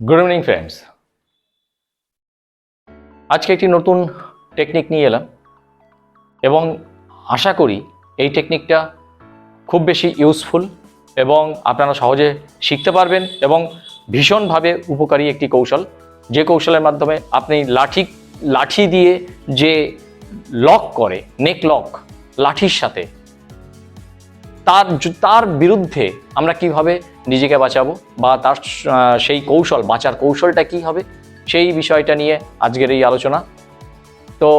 Good evening friends আজকে একটি নতুন টেকনিক নিয়ে এলাম এবং আশা করি এই টেকনিকটা খুব বেশি ইউজফুল এবং আপনারা সহজে শিখতে পারবেন এবং ভীষণভাবে উপকারী একটি কৌশল। যে কৌশলের মাধ্যমে আপনি লাঠি লাঠি দিয়ে যে লক করে নেক লক লাঠির সাথে তার তার বিরুদ্ধে আমরা কীভাবে নিজেকে বাঁচাবো বা তার সেই কৌশল, বাঁচার কৌশলটা কি হবে, সেই বিষয়টা নিয়ে আজকের এই আলোচনা। তো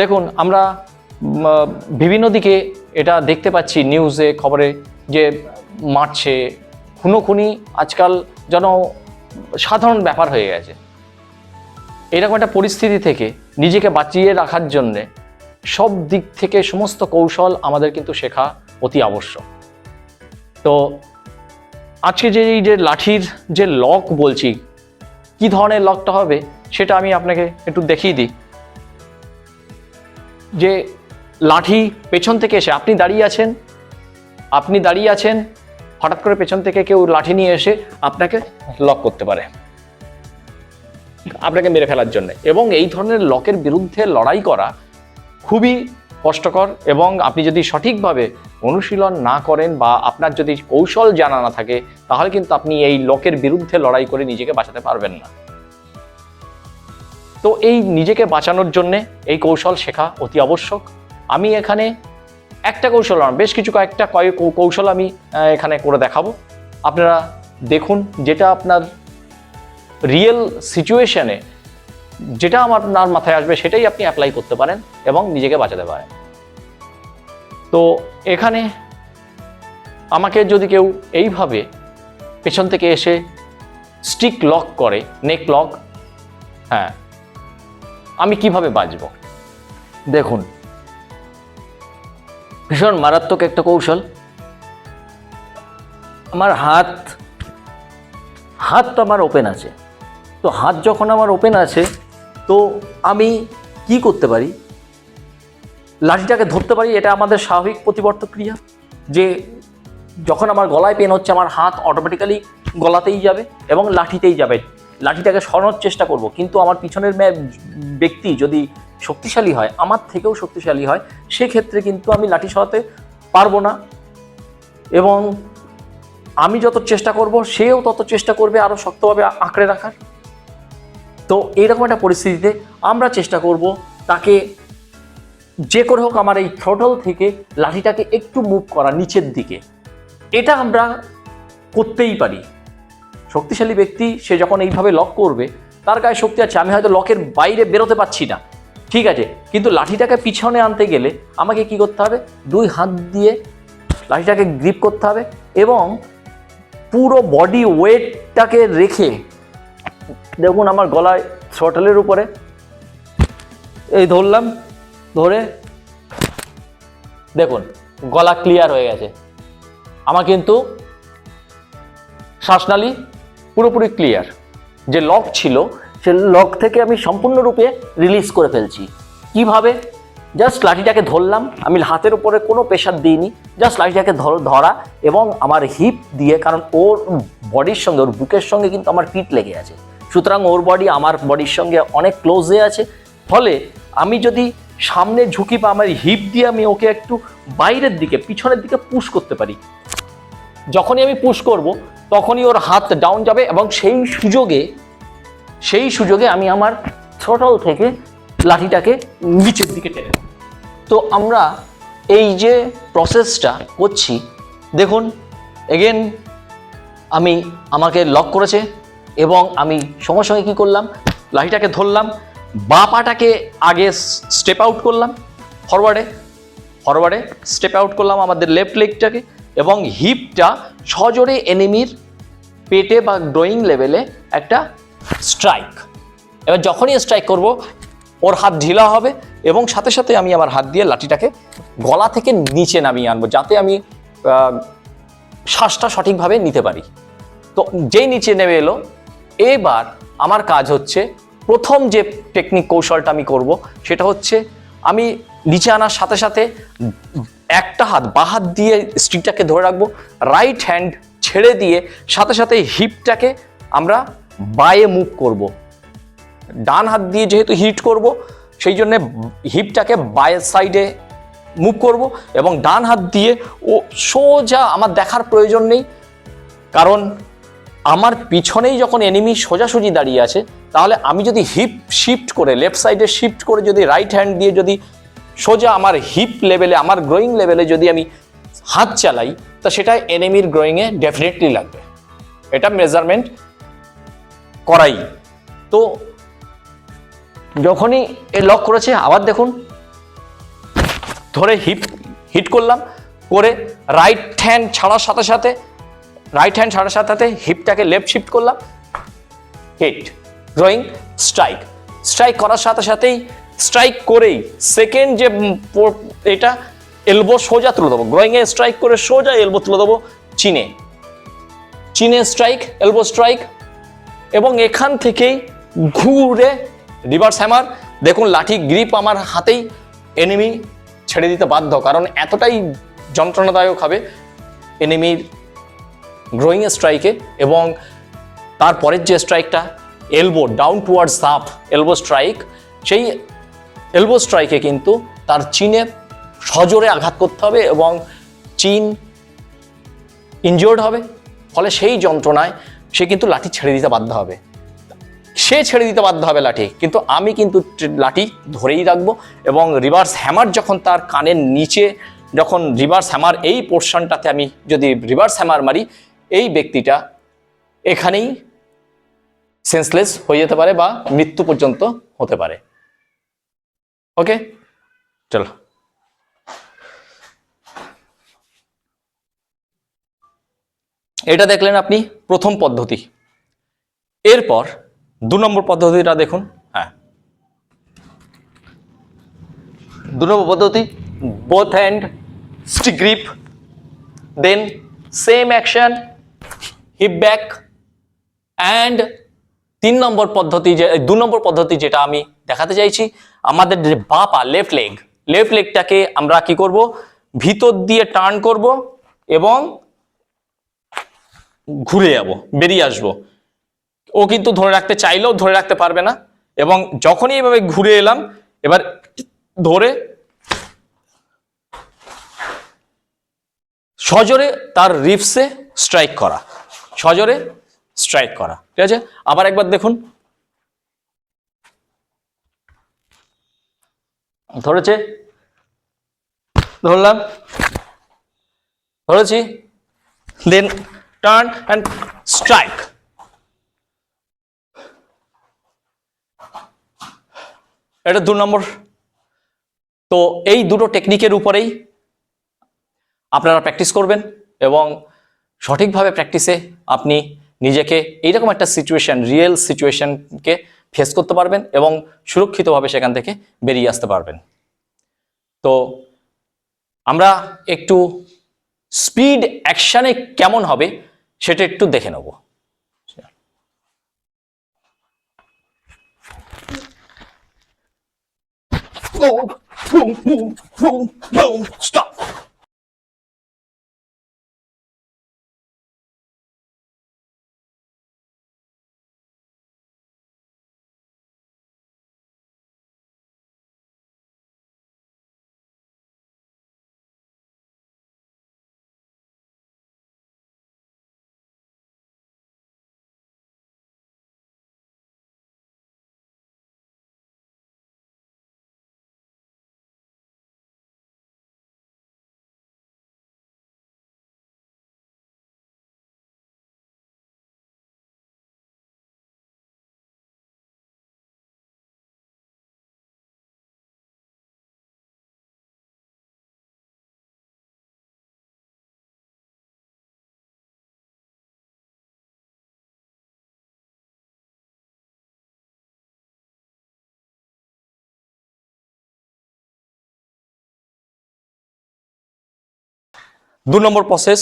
দেখুন, আমরা বিভিন্ন দিকে এটা দেখতে পাচ্ছি নিউজে, খবরে যে মারছে, খুনোখুনি আজকাল যেন সাধারণ ব্যাপার হয়ে গেছে। এরকম একটা পরিস্থিতি থেকে নিজেকে বাঁচিয়ে রাখার জন্যে সব দিক থেকে সমস্ত কৌশল আমাদের কিন্তু শেখা অতি আবশ্যক। তো আজকে যে এই যে লাঠির যে লক বলছি, কি ধরনের লকটা হবে সেটা আমি আপনাকে একটু দেখিয়ে দিই। যে লাঠি পেছন থেকে এসে, আপনি দাঁড়িয়ে আছেন, আপনি দাঁড়িয়ে আছেন, হঠাৎ করে পেছন থেকে কেউ লাঠি নিয়ে এসে আপনাকে লক করতে পারে। আপনাকে মেরে ফেলার জন্য। এবং এই ধরনের লকের বিরুদ্ধে লড়াই করা খুবই কষ্টকর এবং আপনি যদি সঠিকভাবে অনুশীলন না করেন বা আপনার যদি কৌশল জানা না থাকে, তাহলে কিন্তু আপনি এই লকের বিরুদ্ধে লড়াই করে নিজেকে বাঁচাতে পারবেন না। তো এই নিজেকে বাঁচানোর জন্যে এই কৌশল শেখা অতি আবশ্যক। আমি এখানে একটা কৌশল নয় বেশ কিছু কয়েকটা কয়েক কৌশল আমি এখানে করে দেখাবো। আপনারা দেখুন, যেটা আপনার রিয়েল সিচুয়েশনে যেটা আমার আপনার মাথায় আসবে, সেটাই আপনি অ্যাপ্লাই করতে পারেন এবং নিজেকে বাঁচাতে পারেন। তো এখানে আমাকে যদি কেউ এইভাবে পেছন থেকে এসে স্টিক লক করে নেক লক হ্যাঁ আমি কীভাবে বাঁচব? দেখুন, ভীষণ মারাত্মক একটা কৌশল। আমার হাত হাত তো আমার ওপেন আছে। তো হাত যখন আমার ওপেন আছে তো আমি কি করতে পারি? লাঠিটাকে ধরতে পারি, এটা আমাদের স্বাভাবিক প্রতিবর্ত ক্রিয়া, যে যখন আমার গলায় পেন হচ্ছে, আমার হাত অটোমেটিক্যালি গলাতেই যাবে এবং লাঠিতেই যাবে। লাঠিটাকে সরানোর চেষ্টা করব, কিন্তু আমার পিছনের ব্যক্তি যদি শক্তিশালী হয়, আমার থেকেও শক্তিশালী হয়, সেক্ষেত্রে কিন্তু আমি লাঠি সরাতে পারব না। এবং আমি যত চেষ্টা করব, সেও তত চেষ্টা করবে আরও শক্তভাবে আঁকড়ে রাখার। তো এইরকম একটা পরিস্থিতিতে আমরা চেষ্টা করব তাকে যে করে হোক আমার এই থ্রোটল থেকে লাঠিটাকে একটু মুভ করা নিচের দিকে। এটা আমরা করতেই পারি। শক্তিশালী ব্যক্তি, সে যখন এইভাবে লক করবে, তার গায়ে শক্তি আছে, আমি হয়তো লকের বাইরে বেরোতে পারছি না। ঠিক আছে, কিন্তু লাঠিটাকে পিছনে আনতে গেলে আমাকে কি করতে হবে? দুই হাত দিয়ে লাঠিটাকে গ্রিপ করতে হবে এবং পুরো বডি ওয়েটটাকে রেখে দেখুন আমার গলায় থ্রটলের উপরে। এই ধরলাম, ধরে। দেখুন, গলা ক্লিয়ার হয়ে গেছে। আমার কিন্তু শ্বাসনালী পুরোপুরি ক্লিয়ার যে লক ছিল, সে লক থেকে আমি সম্পূর্ণরূপে রিলিজ করে ফেলছি। কীভাবে? জাস্ট লাঠিটাকে ধরলাম। আমি হাতের উপরে কোনো প্রেশার দিইনি। জাস্ট লাঠিটাকে ধর- ধরা এবং আমার হিপ দিয়ে, কারণ ওর বডির সঙ্গে, ওর বুকের সঙ্গে কিন্তু আমার পিঠ লেগে আছে। সুতরাং ওর বডি আমার বডির সঙ্গে অনেক ক্লোজে আছে। ফলে আমি যদি সামনে ঝুঁকি বা আমার হিপ দিয়ে আমি ওকে একটু বাইরের দিকে, পিছনের দিকে পুশ করতে পারি, যখনই আমি পুশ করব, তখনই ওর হাত ডাউন যাবে এবং সেই সুযোগে সেই সুযোগে আমি আমার থ্রটল থেকে লাঠিটাকে নিচের দিকে টেনে তো আমরা এই যে প্রসেসটা করছি, দেখুন এগেন আমি আমাকে লক করেছে। এবং আমি সঙ্গে সঙ্গে কী করলাম? লাঠিটাকে ধরলাম, বা পাটাকে আগে স্টেপ আউট করলাম ফরওয়ার্ডে ফরওয়ার্ডে স্টেপ আউট করলাম আমাদের লেফট লেগটাকে এবং হিপটা সজোরে এনিমির পেটে বা ড্রয়িং লেভেলে একটা স্ট্রাইক এবার যখনই স্ট্রাইক করব, ওর হাত ঢিলা হবে এবং সাথে সাথে আমি আমার হাত দিয়ে লাঠিটাকে গলা থেকে নিচে নামিয়ে আনব, যাতে আমি শ্বাসটা সঠিকভাবে নিতে পারি। তো যেই নিচে নেমে এলো এবার আমার কাজ হচ্ছে প্রথম যে টেকনিক কৌশলটা আমি করব, সেটা হচ্ছে আমি নিচে আনার সাথে সাথে একটা হাত, বা হাত দিয়ে স্টিকটাকে ধরে রাখব রাইট হ্যান্ড ছেড়ে দিয়ে সাথে সাথে হিপটাকে আমরা বায়ে মুভ করব। ডান হাত দিয়ে যেহেতু হিট করব, সেই জন্যে হিপটাকে বায়ের সাইডে মুভ করব এবং ডান হাত দিয়ে ও সোজা আমার দেখার প্রয়োজন নেই, কারণ আমার পিছনেই যখন এনিমি সোজাসুজি দাঁড়িয়ে আছে, তাহলে আমি যদি হিপ শিফট করে লেফট সাইডে শিফট করে যদি রাইট হ্যান্ড দিয়ে যদি সোজা আমার হিপ লেভেলে আমার গ্রোয়িং লেভেলে যদি আমি হাত চালাই, তা সেটা এনিমির গ্রোয়িংয়ে ডেফিনেটলি লাগবে। এটা মেজারমেন্ট করাই। তো যখনই এ লক করেছে, আবার দেখুন, ধরে হিপ হিট করলাম, করে রাইট হ্যান্ড ছাড়ার সাথে সাথে রাইট হ্যান্ড ছাড়ার সাথে সাথে হিপটাকে লেফট শিফট করলাম। হিট ড্রয়িং স্ট্রাইক স্ট্রাইক করার সাথে সাথেই স্ট্রাইক করেই সেকেন্ড যে এটা এলবো সোজা তুলে দেবো। গ্রয়িংয়ে স্ট্রাইক করে সোজা এলবো তুলে দেবো চিনে। চিনে স্ট্রাইক এলবো স্ট্রাইক এবং এখান থেকেই ঘুরে রিভার্স হ্যামার দেখুন, লাঠি গ্রিপ আমার হাতেই এনিমি ছেড়ে দিতে বাধ্য, কারণ এতটাই যন্ত্রণাদায়ক হবে। এনিমির গ্রোয়িং স্ট্রাইকে এবং তারপরের যে স্ট্রাইকটা elbow down towards up elbow strike সেই এলবো স্ট্রাইকে কিন্তু তার চিনে সজোরে আঘাত করতে হবে এবং চিন ইনজিওর্ড হবে। ফলে সেই যন্ত্রণায় সে কিন্তু লাঠি ছেড়ে দিতে বাধ্য হবে। সে ছেড়ে দিতে বাধ্য হবে লাঠি। কিন্তু আমি কিন্তু লাঠি ধরেই রাখব এবং রিভার্স হ্যামার যখন তার কানের নিচে, যখন রিভার্স হ্যামার এই পোর্শনটাতে আমি যদি রিভার্স হ্যামার মারি এই ব্যক্তিটা এখানেই সেন্সলেস হয়ে যেতে পারে বা মৃত্যু পর্যন্ত হতে পারে। ওকে চলো। এটা দেখলেন আপনি প্রথম পদ্ধতি। এরপর দু নম্বর পদ্ধতিটা দেখুন। হ্যাঁ। দু নম্বর পদ্ধতি both hand stick grip then same action hip back and তিন নম্বর পদ্ধতি যে দু নম্বর পদ্ধতি যেটা আমি দেখাতে চাইছি, আমাদের যে বা পা লেফট লেগ লেফট লেগটাকে আমরা কি করব? ভিতর দিয়ে টার্ন করব এবং ঘুরে যাব, বেরিয়ে আসব। ও কিন্তু ধরে রাখতে চাইলেও ধরে রাখতে পারবে না এবং যখনই এভাবে ঘুরে এলাম, এবার ধরে সজোরে তার রিপসে স্ট্রাইক করা। সজোরে স্ট্রাইক করা, ঠিক আছে? আবার একবার দেখুন। ধরেছে? ধরলাম। ধরেছি? দেন টার্ন অ্যান্ড স্ট্রাইক এটা দু নম্বর। তো এই দুটো টেকনিকের উপরেই আপনারা প্র্যাকটিস করবেন এবং সঠিকভাবে প্র্যাকটিসে আপনি নিজেকে এইরকম একটা সিচুয়েশন রিয়েল সিচুয়েশনকে ফেস করতে পারবেন এবং সুরক্ষিতভাবে সেখান থেকে বেরিয়ে আসতে পারবেন তো আমরা একটু স্পিড অ্যাকশানে কেমন হবে সেটা একটু দেখে নেব Boom, boom, boom, boom, boom, stop. দু নম্বর প্রসেস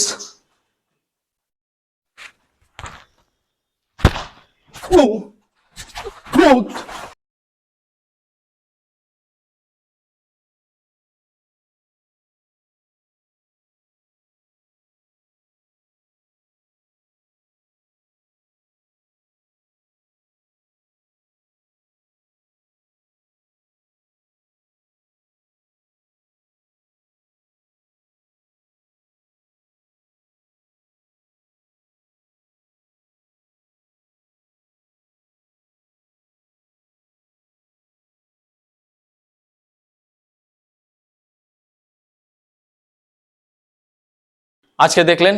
আজকে দেখলেন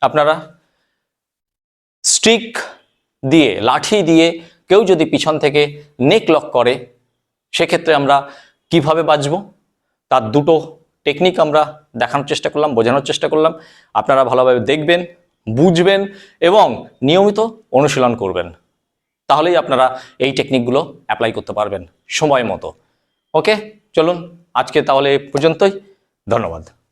আপনারা স্টিক দিয়ে, লাঠি দিয়ে কেউ যদি পিছন থেকে নেক লক করে, সেক্ষেত্রে আমরা কীভাবে বাঁচব? তার দুটো টেকনিক আমরা দেখানোর চেষ্টা করলাম, বোঝানোর চেষ্টা করলাম। আপনারা ভালোভাবে দেখবেন, বুঝবেন এবং নিয়মিত অনুশীলন করবেন। তাহলেই আপনারা এই টেকনিকগুলো অ্যাপ্লাই করতে পারবেন সময় মতো। ওকে চলুন আজকে তাহলে পর্যন্তই। ধন্যবাদ।